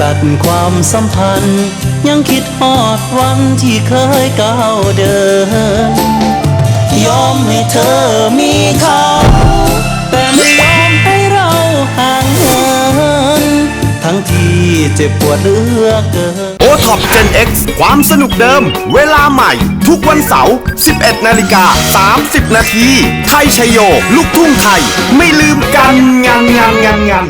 ตัดความสัมพันธ์ ยังคิดฮอดวันที่เคยก้าวเดิน ยอมให้เธอมีเขา แต่ไม่ยอมให้เราห่างเหินทั้งที่เจ็บปวดเหลือเกิน โอท็อป Gen X ความสนุกเดิม เวลาใหม่ ทุกวันเสาร์ 11 นาฬิกา 30 นาที ไทยชยโย ลูกทุ่งไทย ไม่ลืมกันงานงานงานงาน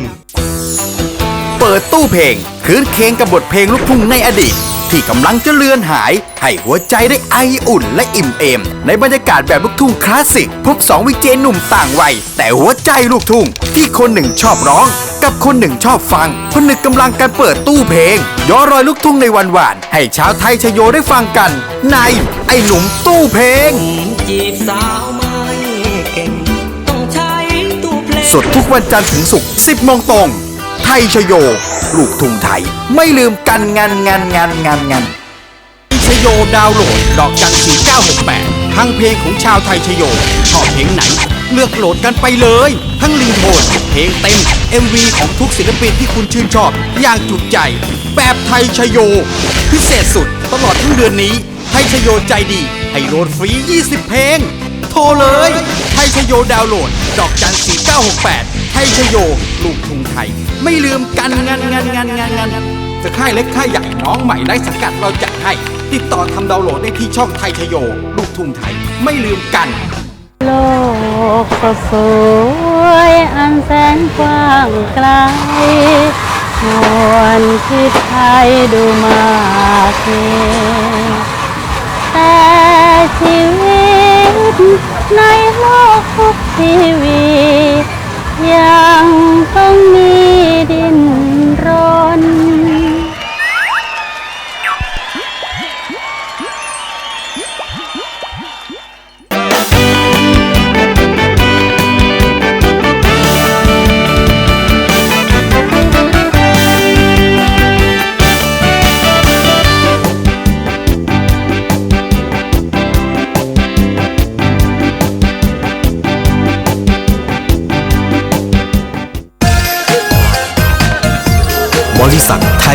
เปิดตู้เพลง คืนเคงกับบทเพลงลูกทุ่งในอดีต ที่กำลังจะเลือนหาย ให้หัวใจได้ไออุ่นและอิ่มเอม ในบรรยากาศแบบลูกทุ่งคลาสสิก พบสองวิเจหนุ่มต่างวัย แต่หัวใจลูกทุ่ง ที่คนหนึ่งชอบร้อง กับคนหนึ่งชอบฟังคนหนึ่งกำลังการเปิดตู้เพลง ย้อนรอยลูกทุ่งในวันหวาน ให้ชาวไทยชโยได้ฟังกัน ในไอหนุ่มตู้เพลง จีบสาวไม่เก่งต้องใช้ตู้เพลง สดทุกวันจันทร์ถึงศุกร์10โมงตรง ไทยชโย ลูกทุ่งไทย ไม่ลืมกันงานงานงานงานงานชโยดาวน์โหลด ดอกจัน4968ทั้งเพลงของชาวไทยชโย ชอบเพลงไหน เลือกโหลดกันไปเลย ทั้งลิงโทนเพลงเต็ม MV ของทุกศิลปินที่คุณชื่นชอบ อย่างจุดใจ แบบไทยชโย พิเศษสุดตลอดทั้งเดือนนี้ ไทยชโยใจดี ให้โหลดฟรี 20 เพลง โทรเลย ไทยชโยดาวน์โหลด ดอกจัน4968ไทยชโย ลูกทุ่งไทย ไม่ลืมกันงานงานงานงานงานจะค่ายเล็กค่ายใหญ่น้องใหม่ไร้สังกัดเราจัดให้ ติดต่อทำดาวน์โหลดได้ที่ช่องไทยชโย ลูกทุ่งไทย ไม่ลืมกัน โลกก็สวยอันแสนกว้างไกลชวนคิดไทยดูมากเกินแต่ชีวิตในโลกทุกชีวิต ยังต้อ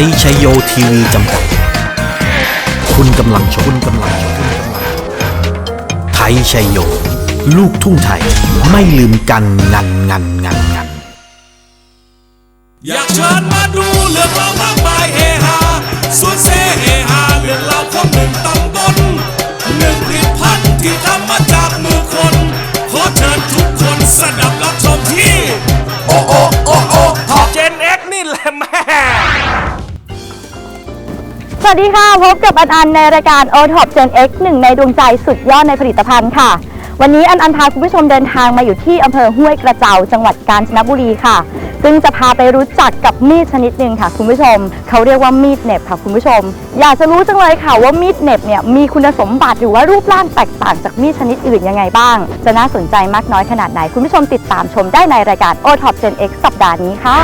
ริษัทไทยชัยโยทีวีจำกัด คุณกำลังชมคุณกำลังชมไทยชัยโย ลูกทุ่งไทย ไม่ลืมกันงันงันงันงันอยากเชิญมาดูเรื่องราวมากมายเฮฮาสวนเซเฮฮา สวัสดีค่ะ พบกับอันอันในรายการ o t o p Gen X หนึ่งในดวงใจสุดยอดในผลิตภัณฑ์ค่ะ วันนี้อันอันพาคุณผู้ชมเดินทางมาอยู่ที่อำเภอห้วยกระเจ้าจังหวัดกาญจนบุรีค่ะ ซึ่งจะพาไปรู้จักกับมีดชนิดหนึ่งค่ะ คุณผู้ชม เขาเรียกว่ามีดเหน็บค่ะคุณผู้ชม อยากจะรู้จังเลยค่ะว่ามีดเหน็บเนี่ยมีคุณสมบัติหรือว่ารูปร่างแตกต่างจากมีดชนิดอื่นยังไงบ้าง จะน่าสนใจมากน้อยขนาดไหนคุณผู้ชมติดตามชมได้ในรายการ o t o p Gen X สัปดาห์นี้ค่ะ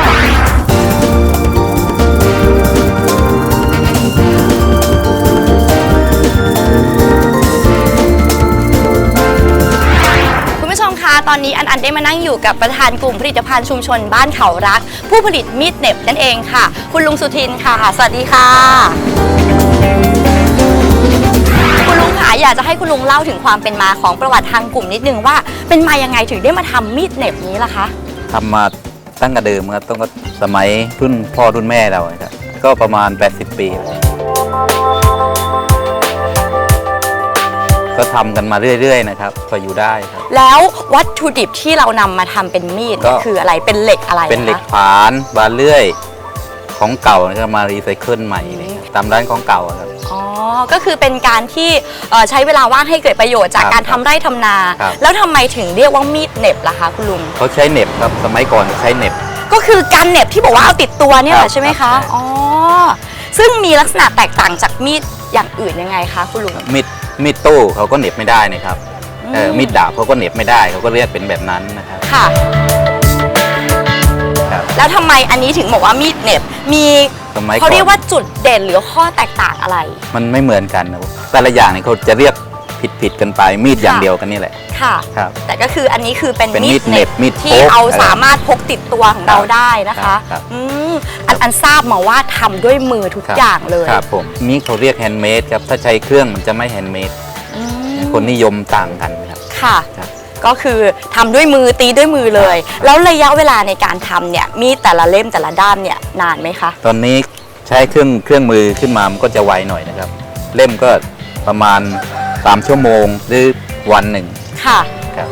ตอนนี้อันอันได้มานั่งอยู่กับประธานกลุ่มผลิตภัณฑ์ชุมชนบ้านเขารัก ผู้ผลิตมีดเหน็บนั่นเองค่ะ คุณลุงสุทินค่ะ สวัสดีค่ะ คุณลุงค่ะอยากจะให้คุณลุงเล่าถึงความเป็นมาของประวัติทางกลุ่มนิดนึงว่าเป็นมายังไงถึงได้มาทำมีดเหน็บนี้ล่ะคะ ทำมาตั้งแต่เดิมครับต้องก็สมัยรุ่นพ่อรุ่นแม่เราครับก็ประมาณ 80 ปีแล้ว ก็ทำกันมาเรื่อยๆนะครับพออยู่ได้ครับ แล้ววัตถุดิบที่เรานำมาทำเป็นมีดเนี่ยก็ คืออะไรเป็นเหล็กอะไรเป็นเหล็กคะผานบานเลื่อย ของเก่านะครับมารีไซเคิลใหม่เลยครับตามร้านของเก่าอะครับ อ๋อก็คือเป็นการที่เอ่อใช้เวลาว่างให้เกิดประโยชน์จากครับการทำไร่ทำนา ครับ แล้วทำไมถึงเรียกว่ามีดเหน็บล่ะคะคุณลุง เขาใช้เหน็บครับสมัยก่อนใช้เหน็บ ก็คือการเหน็บที่บอกว่าเอาติดตัวเนี่ยแหครัละบใช่ไหมครัคะ บ อ๋อ ซึ่งมีลักษณะแตกต่างจากมีดอย่างอื่นยังไงคะคุณลุงมีด มีดตู้เขาก็เหน็บไม่ได้นะครับเอออืมมีดดาบเขาก็เหน็บไม่ได้เขาก็เรียกเป็นแบบนั้นนะครับค่ะ ครับ แล้วทำไมอันนี้ถึงบอกว่ามีดเหน็บมีสมัยก่อน เขาเรียกว่าจุดเด่นหรือข้อแตกต่างอะไร มันไม่เหมือนกันนะแต่ละอย่างเนี่ยเขาจะเรียก ผิดผิดกันไปมีดอย่างเดียวกันนี่แหละ ค่ะ ครับ แต่ก็คืออันนี้คือเป็นเป็นมีมีดดเหน็บมีดที่พกเอาอะไรสามารถพกติดตัวของเราได้นะคะครับ อืมอันอันทราบมาว่าทำด้วยมือทุกครับอย่างเลยครับผมมีเขาเรียกแฮนด์เมดครับถ้าใช้เครื่องมันจะไม่แฮนด์เมดอืมคนนิยมต่างกันครับ ค่ะ ครับ ก็คือทำด้วยมือตีด้วยมือเลย แล้วระยะเวลาในการทำเนี่ยมีดแต่ละเล่มแต่ละด้ามเนี่ยนานไหมคะ ตอนนี้ใช้เครื่องเครื่องมือขึ้นมามันก็จะไวหน่อยนะครับ เล่มก็ประมาณ 3 ชั่วโมงหรือวันหนึ่งค่ะ ครับ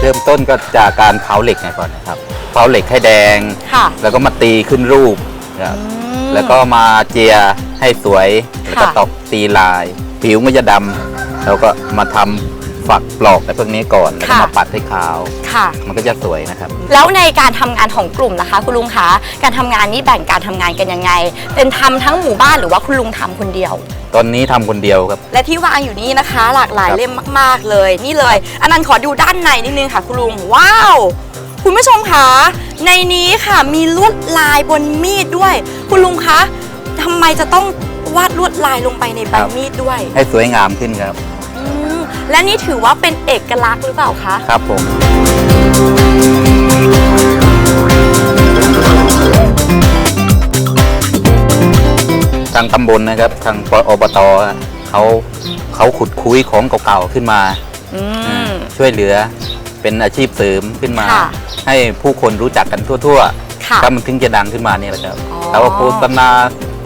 เริ่มต้นก็จากการเผาเหล็กก่อนนะครับเผาเหล็กให้แดง ค่ะ แล้วก็มาตีขึ้นรูปครับอืมแล้วก็มาเจียให้สวย แล้วก็ค่ะตอกตีลาย ผิวมันจะดำแล้วก็มาทำ ฝักปลอกอะไรพวกนี้ก่อนแล้วก็มาปัดให้ขาว ค่ะ มันก็จะสวยนะครับ แล้วในการทำงานของกลุ่มนะคะ คุณลุงคะ การทำงานนี่แบ่งการทำงานกันยังไง เป็นทำทั้งหมู่บ้านหรือว่าคุณลุงทำคนเดียว ตอนนี้ทำคนเดียวครับ และที่วางอยู่นี่นะคะ หลากหลายครับ เล่มมาก ๆ เลย นี่เลย อันนั้นขอดูด้านในนิดนึงค่ะ คุณลุง ว้าว คุณผู้ชมคะในนี้ค่ะมีลวดลายบนมีดด้วย คุณลุงคะทำไมจะต้องวาดลวดลายลงไปในใบมีดด้วย ให้สวยงามขึ้นครับอืม และนี่ถือว่าเป็นเอกลักษณ์หรือเปล่าคะ ครับผม ทางตำบลนะครับ ทางอบตเขาเขาขุดคุยของเก่าๆขึ้นมาอืม ช่วยเหลือเป็นอาชีพเสริมขึ้นมา ค่ะให้ผู้คนรู้จักกันทั่วค่ะๆถ้ามันถึงจะดังขึ้นมานี่แหละครับอ๋อ เขาก็โฆษณา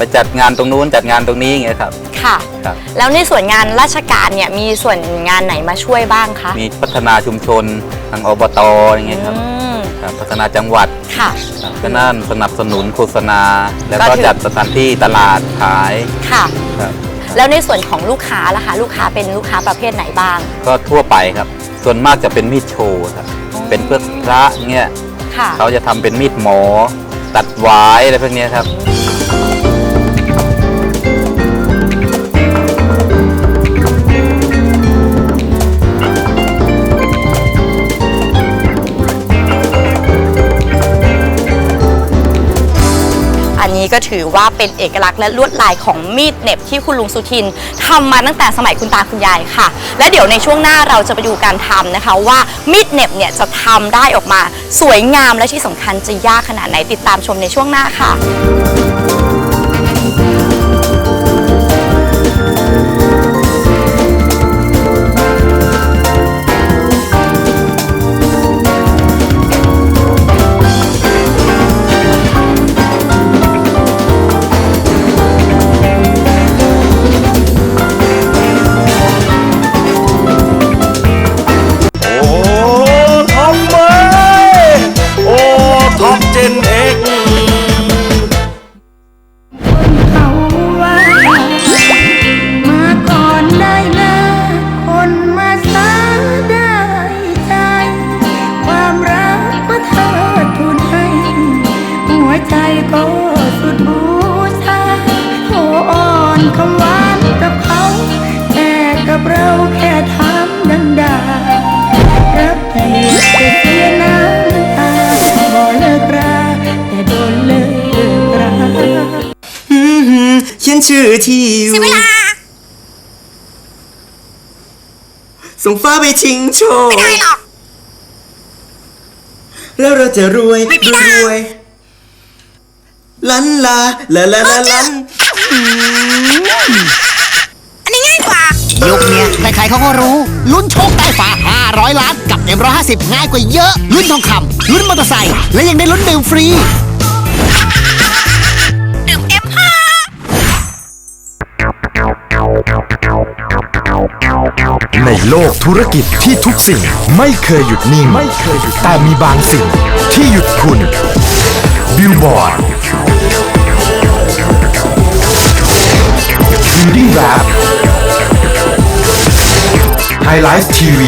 ไปจัดงานตรงนู้นจัดงานตรงนี้อย่างเงี้ยครับ ค่ะ ครับ แล้วในส่วนงานราชการเนี่ยมีส่วนงานไหนมาช่วยบ้างคะมีพัฒนาชุมชนทางอบตอย่างเงี้ยครับอืมครับพัฒนาจังหวัดค่ะ ครับก็นั่นสนับสนุนโฆษณา แล้วก็ก็ถือ จัดสถานที่ตลาดขายค่ะ ครับแล้วในส่วนของลูกค้าล่ะคะลูกค้าเป็นลูกค้าประเภทไหนบ้าง ก็ทั่วไปครับ ส่วนมากจะเป็นมีดโชว์ครับอ๋อ เป็นเพื่อพระเงี้ยค่ะ เขาจะทำเป็นมีดหมอ ตัดหวายอะไรพวกเนี้ยครับ นี้ก็ถือว่าเป็นเอกลักษณ์และลวดลายของมีดเหน็บที่คุณลุงสุทินทำมาตั้งแต่สมัยคุณตาคุณยายค่ะ และเดี๋ยวในช่วงหน้าเราจะไปดูการทำนะคะ ว่ามีดเหน็บเนี่ยจะทำได้ออกมา สวยงามและที่สำคัญจะยากขนาดไหนติดตามชมในช่วงหน้าค่ะ เขียนชื่อที่อยู่เวลา ส่งฟ้าไปชิงโชคไม่ได้หรอก แล้วเราจะรวยรวยรวยลันลาลาลาลาลันยุคเนี้ยใครๆเขาก็รู้ ลุ้นโชคใต้ฝา 500 ล้านกับ M150 ง่ายกว่าเยอะ ลุ้นทองคำลุ้นมอเตอร์ไซค์และยังได้ลุ้นดื่มฟรี ในโลกธุรกิจที่ทุกสิ่งไม่เคยหยุดนิ่งไม่เคยหยุดแต่มีบางสิ่งที่หยุดคุณบิลบอร์ด Reading Rap Highlight TV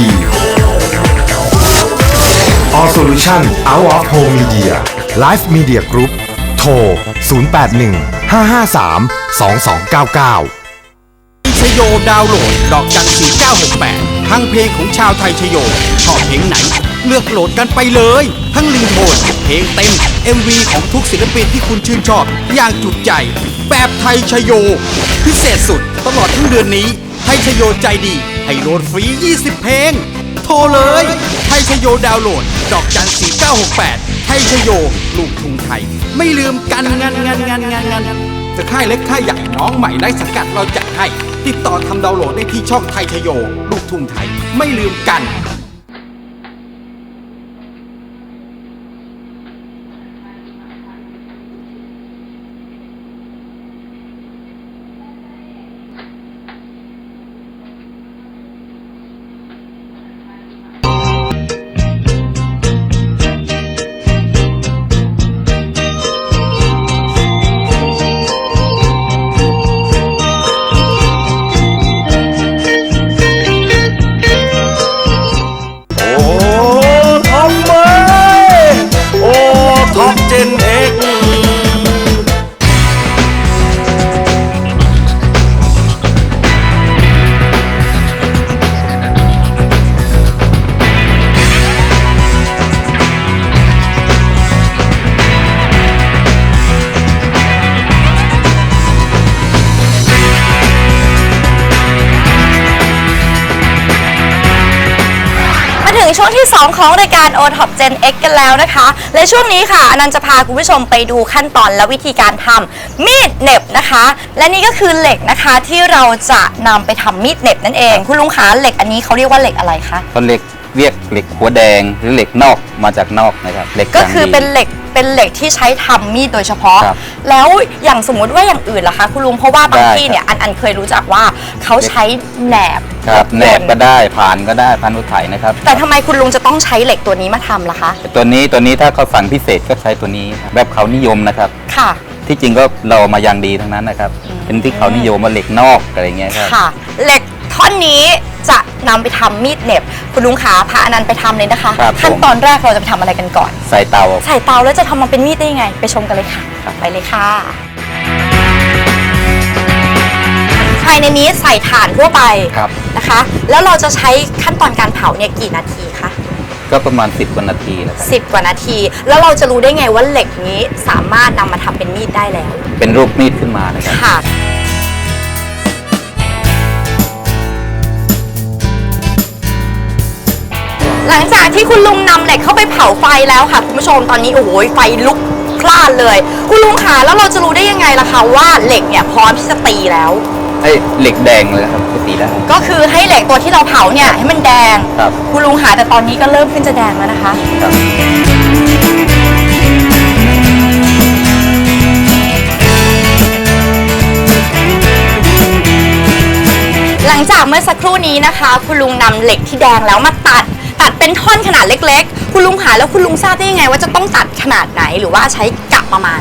All Solution Out of Home Media Live Media Group โทร 081 553 2299 ชโยดาวน์โหลด ดอกจัน4968 ทั้งเพลงของชาวไทยชโย ชอบเพลงไหน เลือกโหลดกันไปเลย ทั้งลิงโทนเพลงเต็ม MV ของทุกศิลปินที่คุณชื่นชอบ อย่างจุดใจ แบบไทยชโย พิเศษสุดตลอดทั้งเดือนนี้ ไทยชโยใจดี ให้โหลดฟรี 20 เพลง โทรเลย ไทยชโยดาวน์โหลด ดอกจัน4968 ไทยชโย ลูกทุ่งไทย ไม่ลืมกันงานงานงานงานงานจะค่ายเล็กค่ายใหญ่น้องใหม่ได้สังกัดเราจัดให้ ติดต่อทำดาวน์โหลดได้ที่ช่องไทยชโย ลูกทุ่งไทย ไม่ลืมกัน ที่ 2 ของรายการ o t o p Gen X กันแล้วนะคะ และช่วงนี้ค่ะอนันต์จะพาคุณผู้ชมไปดูขั้นตอนและวิธีการทำมีดเหน็บนะคะ และนี่ก็คือเหล็กนะคะที่เราจะนำไปทำมีดเหน็บนั่นเอง คุณลุงคะเหล็กอันนี้เขาเรียกว่าเหล็กอะไรคะก็เหล็กเรียกเหล็กหัวแดงหรือเหล็กนอกมาจากนอกนะครับเหล็กก็ย่างคือดีเป็นเหล็ก เป็นเหล็กที่ใช้ทำมีดโดยเฉพาะ ครับแล้วอย่างสมมุติว่าอย่างอื่นล่ะคะคุณลุงเพราะว่าบางได้ที่เนี่ยครับอันอันเคยรู้จักว่าเขาใช้แหนบครับแหนบนก็ได้ผ่านก็ได้พันอุทัยนะครับแต่ทำไมคุณลุงจะต้องใช้เหล็กตัวนี้มาทำล่ะคะ ตัวนี้ตัวนี้ถ้าเขาสั่งพิเศษก็ใช้ตัวนี้ครับแบบเขานิยมนะครับ ค่ะ ที่จริงก็เรามาอย่างดีทั้งนั้นนะครับ เป็นที่เขานิยมมาเหล็กนอกอะไรเงี้ยครับ ค่ะ เหล็ก ท่อนนี้จะนำไปทำมีดเหน็บ คุณลุงขาพาอนันต์ไปทำเลยนะคะ ครับผม ขั้นตอนแรกเราจะไปทำอะไรกันก่อน ใส่เตา ใส่เตาแล้วจะทำมาเป็นมีดได้ยังไง ไปชมกันเลยค่ะไปเลยค่ะ ภายในนี้ใส่ถ่านทั่วไปครับ นะคะ แล้วเราจะใช้ขั้นตอนการเผาเนี่ยกี่นาทีคะ ก็ประมาณ 10กว่านาทีแล้วครับสิบกว่านาที แล้วเราจะรู้ได้ไงว่าเหล็กนี้สามารถนำมาทำเป็นมีดได้แล้ว เป็นรูปมีดขึ้นมานะครับ ค่ะ หลังจากที่คุณลุงนำเหล็กเข้าไปเผาไฟแล้วค่ะคุณผู้ชมตอนนี้โอ้โหไฟลุกพล่านเลย คุณลุงคะแล้วเราจะรู้ได้ยังไงล่ะคะว่าเหล็กเนี่ยพร้อมที่จะตีแล้ว ให้เหล็กแดงเลยครับจะตีได้ ก็คือให้เหล็กตัวที่เราเผาเนี่ยให้มันแดงครับ คุณลุงหาแต่ตอนนี้ก็เริ่มขึ้นจะแดงแล้วนะคะ ครับ หลังจากเมื่อสักครู่นี้นะคะ คุณลุงนำเหล็กที่แดงแล้วมาตัด ตัดเป็นท่อนขนาดเล็ก ๆ คุณลุงหาแล้วคุณลุงทราบได้ยังไง ว่าจะต้องตัดขนาดไหนหรือว่าใช้กะประมาณ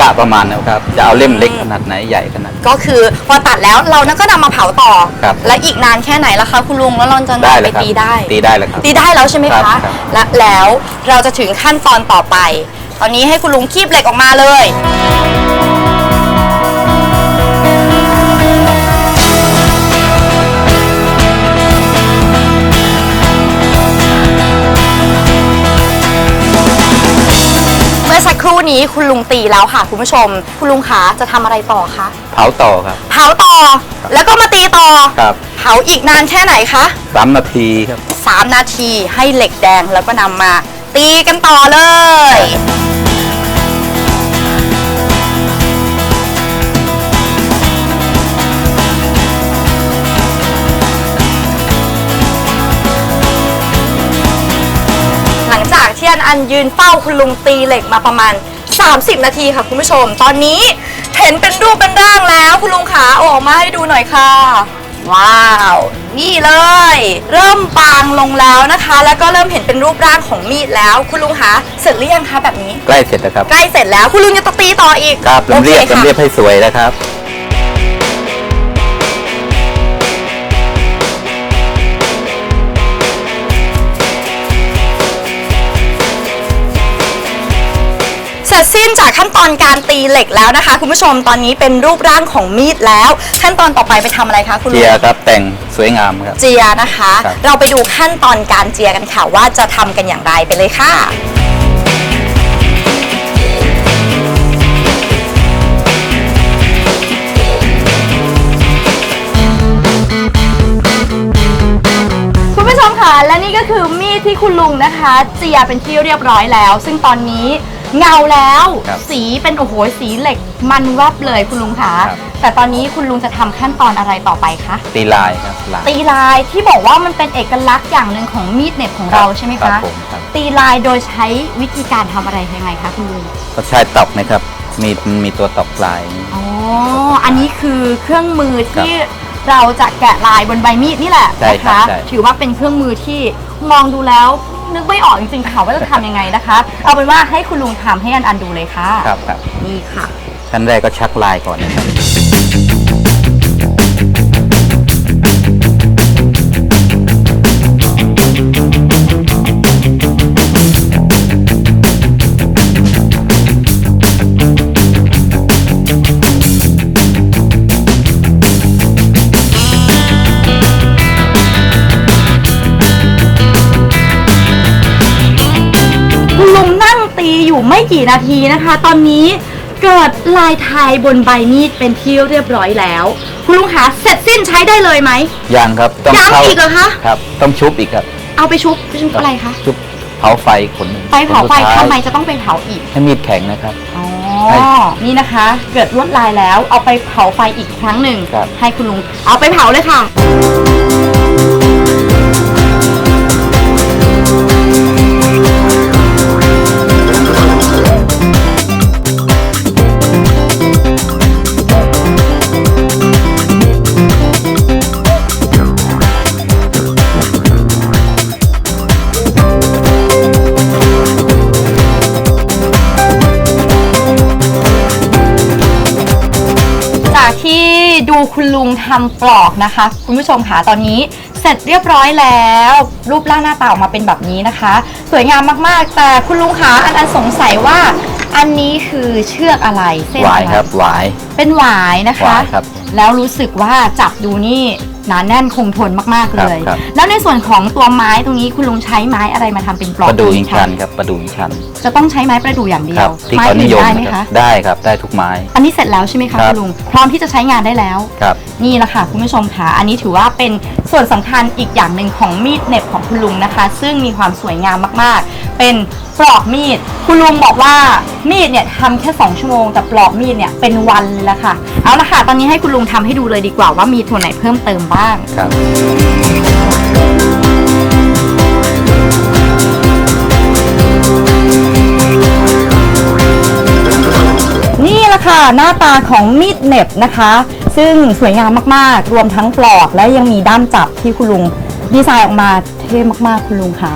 กะประมาณนะครับ จะเอาเล่มเล็กขนาดไหนใหญ่ขนาดไหนก็คือพอตัดแล้วเราก็นำมาเผาต่อ ครับ และอีกนานแค่ไหนล่ะคะคุณลุงแล้วเราจะได้นำเลไปยครับตีได้ ตีได้เลยครับ ตีได้แล้วใช่ไหมครัคะ บครับ และแล้วเราจะถึงขั้นตอนต่อไป ตอนนี้ให้คุณลุงคีบเหล็กออกมาเลย นี้คุณลุงตีแล้วค่ะคุณผู้ชม คุณลุงคะจะทำอะไรต่อคะเผาต่อครับ เผาต่อ แล้วก็มาตีต่อครับเผาอีกนานแค่ไหนคะสามนาทีครับ3นาทีให้เหล็กแดงแล้วก็นำมา ตีกันต่อเลย หลังจากที่อันอันยืนเฝ้าคุณลุงตีเหล็กมาประมาณ 30 นาทีค่ะคุณผู้ชม ตอนนี้เห็นเป็นรูปเป็นร่างแล้วคุณลุงขาเอาออกมาให้ดูหน่อยค่ะ ว้าว นี่เลย เริ่มบางลงแล้วนะคะ แล้วก็เริ่มเห็นเป็นรูปร่างของมีดแล้ว คุณลุงคะเสร็จหรือยังคะแบบนี้ ใกล้เสร็จแล้วครับ ใกล้เสร็จแล้วคุณลุงจะตตีต่ออีกครับโอลำเคเรียบค่ะ ลำเรียบให้สวยนะครับ ร็จร็จสิ้นจากขั้นตอนการตีเหล็กแล้วนะคะ คุณผู้ชมตอนนี้เป็นรูปร่างของมีดแล้ว ขั้นตอนต่อไปไปทำอะไรคะคุณลุเจีงยครับแต่งสวยงามครับ เจียนะคะ ครับ เราไปดูขั้นตอนการเจียกันค่ะว่าจะทำกันอย่างไรไปเลยค่ะ คุณผู้ชมค่ะและนี่ก็คือมีดที่คุณลุงนะคะ เจียเป็นที่เรียบร้อยแล้ว ซึ่งตอนนี้ เงาแล้ว ครับสีเป็นโอ้โหสีเหล็ก มันแวบเลยคุณลุงคะครับ แต่ตอนนี้คุณลุงจะทำขั้นตอนอะไรต่อไปคะตีลายครับลายตีลายที่บอกว่ามันเป็นเอกลักษณ์อย่างหนึ่งของมีดเหน็บของเราใช่ไหมครัคะบผมครับตีลายโดยใช้วิธีการทำอะไรยังไงคะคุณลุงก็ใช้ตอกนะครับ มีมีตัวตอกลาย อ๋ออันนี้คือเครื่องมือที่เราจะแกะลายบนใบมีดนี่แหละใช่นะครัคะ บใช่ ถือว่าเป็นเครื่องมือที่มองดูแล้ว นึกไม่ออกจริงๆค่ะว่าจะทำยังไงนะคะ เอาเป็นว่าให้คุณลุงทำให้อันอันดูเลยค่ะ ครับครับนี่ค่ะ ขั้นแรกก็ชักลายก่อนนะครับ อยู่ไม่กี่นาทีนะคะ ตอนนี้เกิดลายไทยบนใบมีดเป็นที่เรียบร้อยแล้ว คุณลุงคะเสร็จสิ้นใช้ได้เลยไหม ยังครับต้องยังเข้าอีกเหรอคะ ครับ ต้องชุบอีกครับ เอาไปชุบไปชุบอะไรคะชุบเผาไฟขนหนึ่งไปเผาไฟขนสุดท้ยทำไมจะต้องไปเผาอีกให้มีดแข็งนะครับอ๋อให้นี่นะคะ เกิดลวดลายแล้วเอาไปเผาไฟอีกครั้งหนึ่งครับให้คุณลุงเอาไปเผาเลยค่ะ ดูคุณลุงทำปลอกนะคะ คุณผู้ชมค่ะตอนนี้เสร็จเรียบร้อยแล้ว รูปร่างหน้าตาออกมาเป็นแบบนี้นะคะ สวยงามมากๆ แต่คุณลุงคะอันอันสงสัยว่าอันนี้คือเชือกอะไรเส้นหวาอะยไรครับหวายเป็นหวายนะคะหวายครับ แล้วรู้สึกว่าจับดูนี่ หนาแน่นคงทนมากๆเลย ครับ แล้วในส่วนของตัวไม้ตรงนี้คุณลุงใช้ไม้อะไรมาทำเป็นปลอกประดูอินคะชันครับประดูอินชันจะต้องใช้ไม้ประดู่อย่างเดีคยรัว บที่ไม้เขานิอื่นยมได้ไหมนะครัคะ บได้ครับได้ทุกไม้ อันนี้เสร็จแล้วใช่ไหมคะครับ คุณลุง พร้อมที่จะใช้งานได้แล้ว ครับ นี่แหละค่ะคุณผู้ชมค่ะอันนี้ถือว่าเป็นส่วนสำคัญอีกอย่างหนึ่งของมีดเหน็บของคุณลุงนะคะ ซึ่งมีความสวยงามมากๆ เป็นปลอกมีด คุณลุงบอกว่ามีดเนี่ยทำแค่2ชั่วโมงแต่ปลอกมีดเนี่ยเป็นวันเลยละค่ะ เอาละค่ะตอนนี้ให้คุณลุงทำให้ดูเลยดีกว่าว่ามีตัวไหนเพิ่มเติมบ้างครับนี่แหละค่ะหน้าตาของมีดเหน็บนะคะ ซึ่งสวยงามมากๆ รวมทั้งปลอกและยังมีด้ามจับที่คุณลุงดีไซน์ออกมาเท่มากๆคุณลุงคะ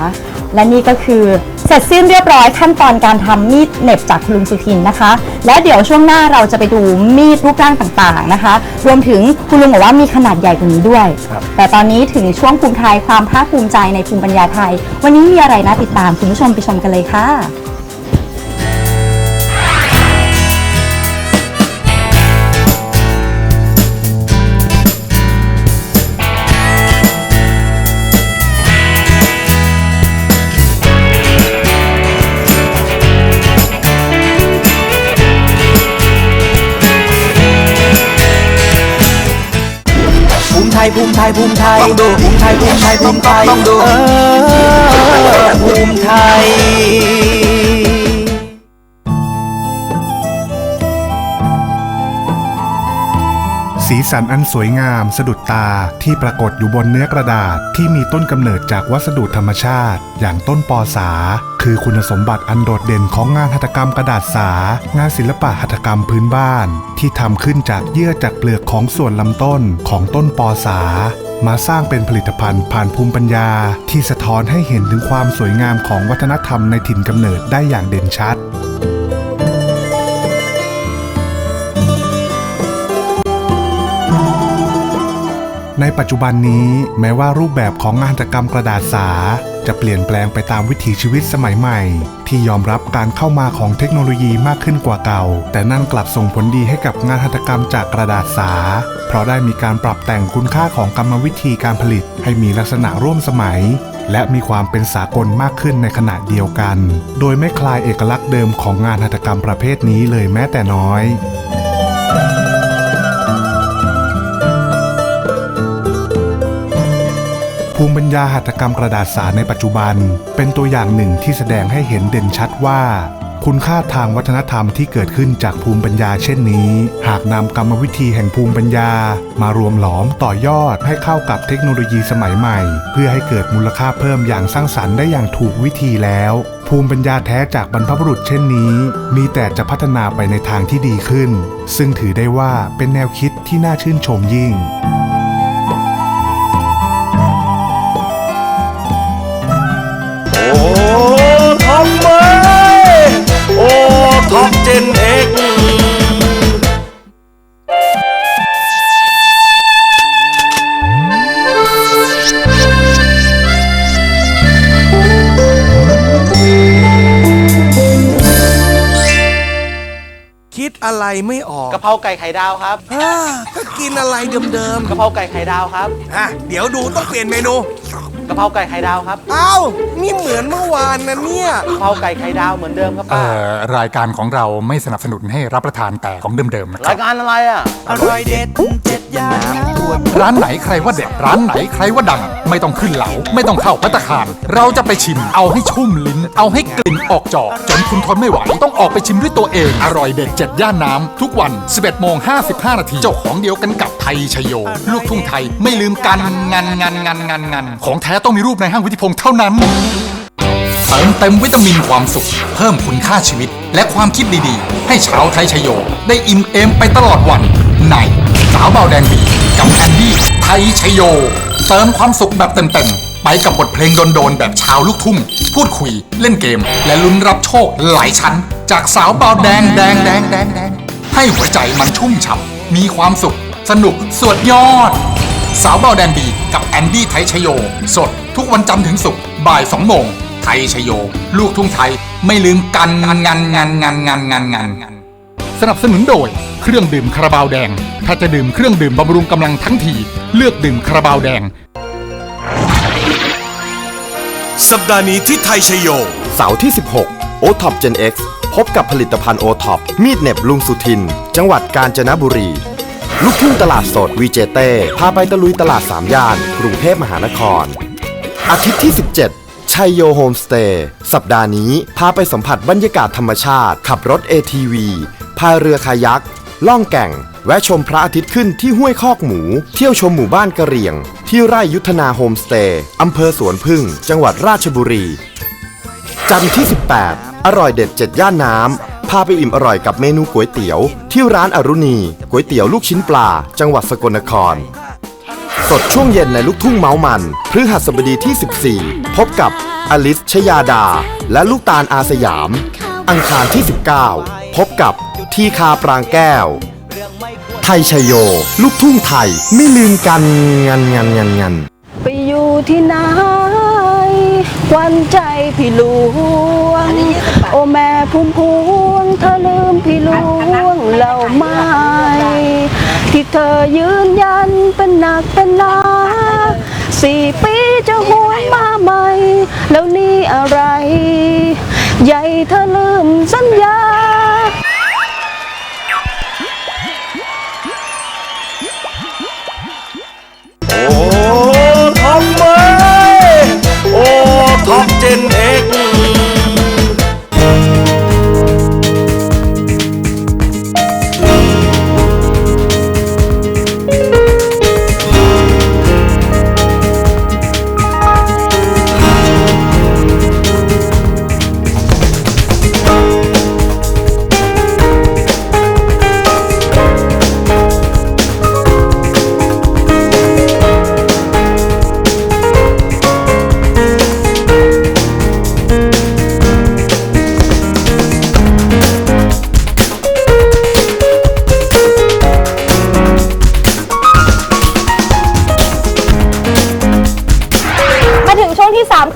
และนี่ก็คือเสร็จสิ้นเรียบร้อยขั้นตอนการทำมีดเหน็บจากคุณลุงสุทินนะคะ และเดี๋ยวช่วงหน้าเราจะไปดูมีดรูปร่างต่างๆนะคะ รวมถึงคุณลุงบอกว่ามีขนาดใหญ่กว่านี้ด้วย ครับแต่ตอนนี้ถึงช่วงภูมิไทยความภาคภูมิใจในภูมิปัญญาไทย วันนี้มีอะไรนะติดตามคุณผู้ชมไปชมกันเลยค่ะ ยภูมิไทยภูมิไทยดูภูมิไทยภูมิไทยภูมิไทยต้องดูเออภูมิไทยสีสันอันสวยงามสะดุดตาที่ปรากฏอยู่บนเนื้อกระดาษที่มีต้นกำเนิดจากวัสดุธรรมชาติ อย่างต้นปอสา คือคุณสมบัติอันโดดเด่นของงานหัตถกรรมกระดาษสา งานศิลปะหัตถกรรมพื้นบ้าน ที่ทำขึ้นจากเยื่อจากเปลือกของส่วนลำต้นของต้นปอสา มาสร้างเป็นผลิตภัณฑ์ผ่านภูมิปัญญา ที่สะท้อนให้เห็นถึงความสวยงามของวัฒนธรรมในถิ่นกำเนิดได้อย่างเด่นชัด ในปัจจุบันนี้แม้ว่ารูปแบบของงานหัตกรรมกระดาษสา จะเปลี่ยนแปลงไปตามวิถีชีวิตสมัยใหม่ ที่ยอมรับการเข้ามาของเทคโนโลยีมากขึ้นกว่าเก่า แต่นั่นกลับส่งผลดีให้กับงานหัตถกรรมจากกระดาษสา เพราะได้มีการปรับแต่งคุณค่าของกรรมวิธีการผลิต ให้มีลักษณะร่วมสมัย และมีความเป็นสากลมากขึ้นในขณะเดียวกัน โดยไม่คลายเอกลักษณ์เดิมของงานหัตถกรรมประเภทนี้เลยแม้แต่น้อย ภูมิปัญญาหัตถกรรมกระดาษสาในปัจจุบัน เป็นตัวอย่างหนึ่งที่แสดงให้เห็นเด่นชัดว่า คุณค่าทางวัฒนธรรมที่เกิดขึ้นจากภูมิปัญญาเช่นนี้ หากนำกรรมวิธีแห่งภูมิปัญญามารวมหลอมต่อยอดให้เข้ากับเทคโนโลยีสมัยใหม่ เพื่อให้เกิดมูลค่าเพิ่มอย่างสร้างสรรค์ได้อย่างถูกวิธีแล้ว ภูมิปัญญาแท้จากบรรพบุรุษเช่นนี้ มีแต่จะพัฒนาไปในทางที่ดีขึ้น ซึ่งถือได้ว่าเป็นแนวคิดที่น่าชื่นชมยิ่ง อปเจนเอ็กคิดอะไรไม่ออกกะเพราไก่ไข่ดาวครับอ่าก็กินอะไรเดิมกะเพราไก่ไข่ดาวครับ ๆอะเดี๋ยวดูต้องเปลี่ยนเมนู กะเพราไก่ไข่ดาวครับเอ้านี่เหมือนเมื่อวานนะเนี่ย กะเพราไก่ไข่ดาวเหมือนเดิมครับเอ่ป้าอรายการของเราไม่สนับสนุนให้รับประทานแต่ของเดิมๆนะครารับ ยการอะไรอะ อร่อยเด็ดเจ็ดย่านร้านไหนใครว่าเด็ดร้านไหนใครว่าดัง ไม่ต้องขึ้นเหลาไม่ต้องเข้าพัตตาคาร เราจะไปชิมเอาให้ชุ่มลิ้น เอาให้กลิ่นออกจอกจนคุณทนไม่ไหว ต้องออกไปชิมด้วยตัวเอง อร่อยเด็ดเจ็ดย่านน้ำทุกวัน 11โมง55 นาทีเจ้าของเดียวกันกับไทยชโย ลูกทุ่งไทยไม่ลืมกันงานงานงานงานงานของแท้ต้องมีรูปในห้างวิทิพงษ์เท่านั้นเติมเต็มวิตามินความสุข เพิ่มคุณค่าชีวิต และความคิดดีๆ ให้ชาวไทยชโย ได้อิ่มเอมไปตลอดวัน ในสาวเบาแดงบีกับแอนดี้ไทยชโย เติมความสุขแบบเต็มๆไปกับบทเพลงโดนๆแบบชาวลูกทุ่ง พูดคุยเล่นเกม และลุ้นรับโชคหลายชั้น จากสาวเบาแดงแดงแดงแดงแดงให้หัวใจมันชุ่มฉ่ำมีความสุข สนุกสวดยอด สาวเบาแดนบีกับแอนดี้ไทยชโย สดทุกวันจันทร์ถึงศุกร์บ่ายสองโมงไทยชโย ลูกทุ่งไทยไม่ลืมกันงานงานงานงานงานงานงานงานสนับสนุนโดย เครื่องดื่มคาราบาวแดง ถ้าจะดื่มเครื่องดื่มบำรุงกำลังทั้งทีเลือกดื่มคาราบาวแดง สัปดาห์นี้ที่ไทยชโย เสาร์ที่ 16 o t o p Gen X พบกับผลิตภัณฑ์ o t o p มีดเหน็บลุงสุทิน จังหวัดกาญจนบุรี ลูกทุ่งตลาดสดวีเจเต้พาไปตะลุยตลาดสามย่าน กรุงเทพมหานคร อาทิตย์ที่ 17 ชัยโยโฮมสเตย์สัปดาห์นี้ พาไปสัมผัสบรรยากาศธรรมชาติ ขับรถ ATV พายเรือคายัก ล่องแก่ง แวะชมพระอาทิตย์ขึ้นที่ห้วยคอกหมู เที่ยวชมหมู่บ้านกะเหรี่ยง ที่ไร่ยุทธนาโฮมสเตย์อำเภอสวนพึ่ง จังหวัดราชบุรี จันทร์ที่ 18 อร่อยเด็ด7ย่านน้ำ พาไปอิ่มอร่อยกับเมนูก๋วยเตี๋ยว ที่ร้านอรุณีก๋วยเตี๋ยวลูกชิ้นปลา จังหวัดสกลนคร สดช่วงเย็นในลูกทุ่งเมามัน พฤหัสบดีที่ 14 พบกับอลิสชยาดา และลูกตาลอาสยาม อังคารที่ 19 พบกับทีคาปรางแก้ว ไทยชยโย ลูกทุ่งไทยไม่ลืมกันงันงันงันงันไปอยู่ที่ไหนควันใจพี่หลวงโอแม่พุ่มพวงเธอลืมพี่ลวงเราไหม่ที่เธอยืนยันเป็นหนักเป็นหนาสี่ปีจะหวนมาใหม่ แล้วนี่อะไร ใหญ่เธอลืมสัญญาโอ้ทำไมโอ้ท็อปเจนเอ็ก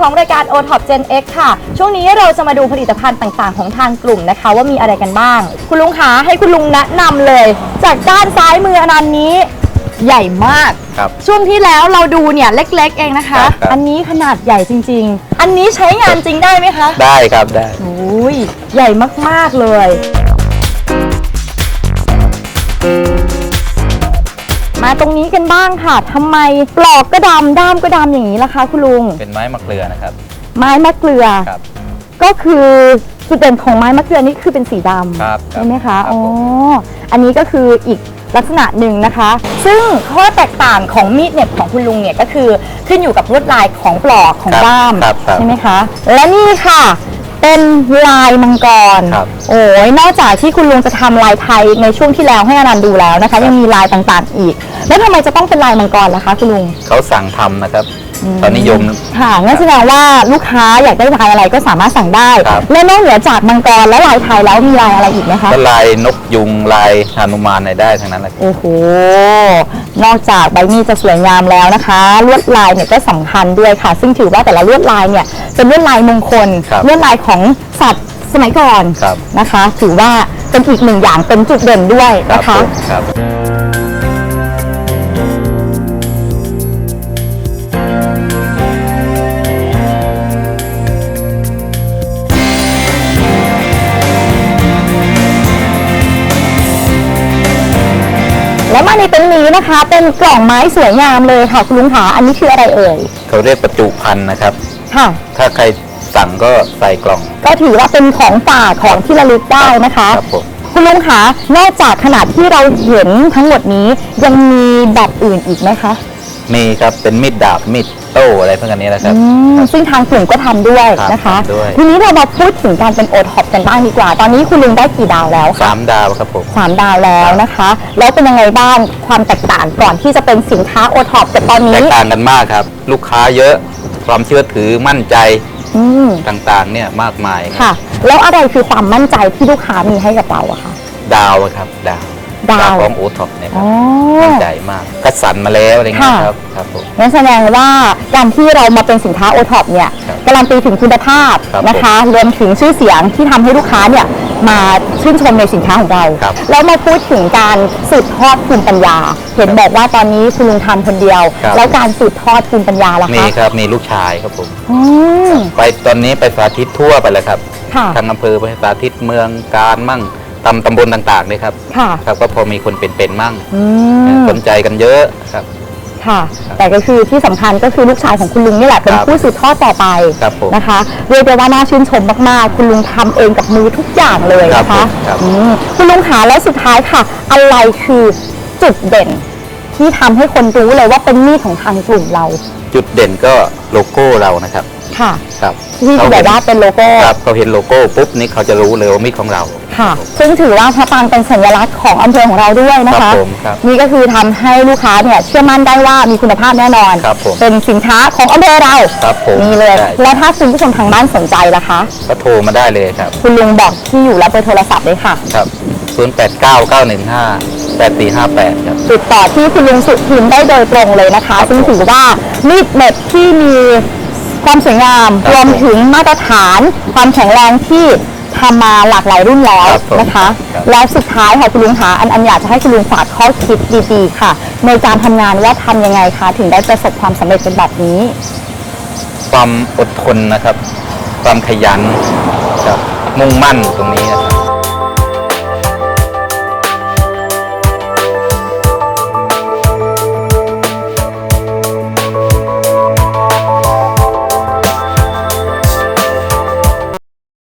ของรายการ o t o p Gen X ค่ะ ช่วงนี้เราจะมาดูผลิตภัณฑ์ต่างๆ ของทางกลุ่มนะคะ ว่ามีอะไรกันบ้าง คุณลุงคะให้คุณลุงแนะนำเลย จากด้านซ้ายมืออนันต์นี้ ใหญ่มาก ครับ ช่วงที่แล้วเราดูเนี่ยเล็กๆ เองนะคะ ครับครับอันนี้ขนาดใหญ่จริง ๆ อันนี้ใช้งานจริงได้ไหมคะ ได้ครับได้ โอ้ยใหญ่มาก ๆ เลย มาตรงนี้กันบ้างค่ะทำไมปลอกก็ดำด้ามก็ดำอย่างนี้ล่ะคะ คุณลุง เป็นไม้มะเกลือนะครับ ไม้มะเกลือครับก็คือจุดเด่นของไม้มะเกลือนี่คือเป็นสีดครับำครับใช่ไหมคะครับอ๋อผมอันนี้ก็คืออีกลักษณะหนึ่งนะคะ ซึ่งข้อแตกต่างของมีดเหน็บของคุณลุงเนี่ยก็คือขึ้นอยู่กับลวดลายของปลอกของครับด้ามครับครับใช่ไหมคะ และนี่ค่ะ เป็นลายมังกร ครับโอ้ยนอกจากที่คุณลุงจะทำลายไทยในช่วงที่แล้วให้อนันต์ดูแล้วนะคะ ยังมีลายต่างๆอีก แล้วทำไมจะต้องเป็นลายมังกรล่ะคะคุณลุง เขาสั่งทำนะครับ ตอนนิยม ค่ะงั้นแสดงว่าลูกค้าอยากได้ลายอะไรก็สามารถสั่งได้ ครับ และนอกเหนือจากมังกรและลายไทยแล้วมีลายอะไรอีกไหมคะ ก็ลายนกยุงลายหนุมานอะไรได้ทั้งนั้นแหละ โอ้โห นอกจากใบมีดจะสวยงามแล้วนะคะ ลวดลายเนี่ยก็สำคัญด้วยค่ะ ซึ่งถือว่าแต่ละลวดลายเนี่ยเป็นลวดลายมงคล ครับลวดลายของสัตว์สมัยก่อนครับ นะคะ ถือว่าเป็นอีกหนึ่งอย่างเป็นจุดเด่นด้วยครับนะคะ ผมครับ วมาในเต็นท์นี้นะคะ เป็นกล่องไม้สวยงามเลยค่ะคุณลุงขาอันนี้คืออะไรเอ่ยเขาเรียกประจุพันธุ์นะครับ ค่ะ ถ้าใครสั่งก็ใส่กล่อง ก็ถือว่าเป็นของฝากของที่ระลึกได้นะคะ ครับผมคุณลุงคะนอกจากขนาดที่เราเห็นทั้งหมดนี้ยังมีแบบอื่นอีกไหมคะ มีครับเป็นมีดดาบมีด โต้อะไรพวกนี้นะครับ อืมซึ่งทางกลุ่มก็ทำด้วยครับนะคะ ทำด้วย ทีนี้เรามาพูดถึงการเป็นโอท็อปกันบ้างดีกว่า ตอนนี้คุณลุงได้กี่ดาวแล้วคะสามดาวครับผม สามดาวแล้วนะคะ แล้วเป็นยังไงบ้างความแตกต่างก่อนที่จะเป็นสินค้าโอท็อปกับตอนแตนี้ กต่างกันมากครับ ลูกค้าเยอะความเชื่อถือมั่นใจอืมต่างๆเนี่ยมากมายครับค่ะ แล้วอะไรคือความมั่นใจที่ลูกค้ามีให้กับเราอะคะ ดาวอะครับดาว ดาวของโอท็อปเนี่ยคอ๋รับอมั่นใจมากคัดสรรมาแล้วอะไรเงี้ยค่ะครับครับผมนั่นแสดงว่าการที่เรามาเป็นสินค้าโอท็อปเนี่ยครับการันตีถึงคุณภาพครับนะคะรวมถึงชื่อเสียงที่ทำให้ลูกค้าเนี่ยมาชื่นชมในสินค้าของเราครับแล้วมาพูดถึงการสืบทอดภูมิปัญญา เห็นบอกว่าตอนนี้คุณลุงทำคนเดียวครับแล้วการสืบทอดภูมิปัญญาล่ะมีคะครับมีลูกชายครับผมอืมไปตอนนี้ไปสาธิตทั่วไปแล้วครับค่ะทางอำเภอไปสาธิตเมืองการมั่ง ตำตำบลต่างๆเลยครับค่ะ ครับก็พอมีคนเป็นๆมั่งอืมสนใจกันเยอะครับ ค่ะ แต่ก็คือที่สำคัญก็คือลูกชายของคุณลุงนี่แหละเป็นครับผู้สืบทอดต่อไปครับผมนะคะเรียกได้ว่าน่าชื่นชมมากๆ คุณลุงทำเองกับมือทุกอย่างเลยนะครัคะบผมครับ อืมคุณลุงขาแล้วสุดท้ายค่ะ อะไรคือจุดเด่น ที่ทำให้คนรู้เลยว่าเป็นมีดของทางกลุ่มเรา จุดเด่นก็โลโก้เรานะครับ ค่ะ ครับที่เขาแบเห็บนว่าเป็นโลโก้ครับเขาเห็นโลโก้ปุ๊บนี่เขาจะรู้เลยว่ามีดของเรา ค่ะ ซึ่งถือว่าพระปรางเป็นสัญลักษณ์ของอำเภอของเราด้วยนะครัคะบผมครับนี่ก็คือทำให้ลูกค้าเนี่ยเชื่อมั่นได้ว่ามีคุณภาพแน่นอน ครับผมเป็นสินค้าของอำเภอเราครับผมนี่เลย ใช่ แล้วถ้าคุณผู้ชมทางบ้านสนใจล่ะคะ ก็โทรมาได้เลยครับคุณลุงบอกที่อยู่และเบอร์โทรศัพท์เลยค่ะ ครับ0 8 9 9 1 5 8 4 5 8ครับ ติดต่อที่คุณลุงสุทินได้โดยตรงเลยนะคะซึ่งถือว่ามีดเหน็บที่มี ความสวยงามครับรวมถึงมาตรฐาน ความแข็งแรงที่ทำมาหลากหลายรุ่นแล้วครับผมนะคะ ครับ แล้วสุดท้ายค่ะคุณลุงคะอันอันอยากจะให้คุณลุงฝากข้อคิดดีๆค่ะ ในการทำงานว่าทำยังไงคะถึงได้ประสบความสำเร็จเป็นแบบนี้ ความอดทนนะครับ ความขยันครับมุ่งมั่นตรงนี้นะครับ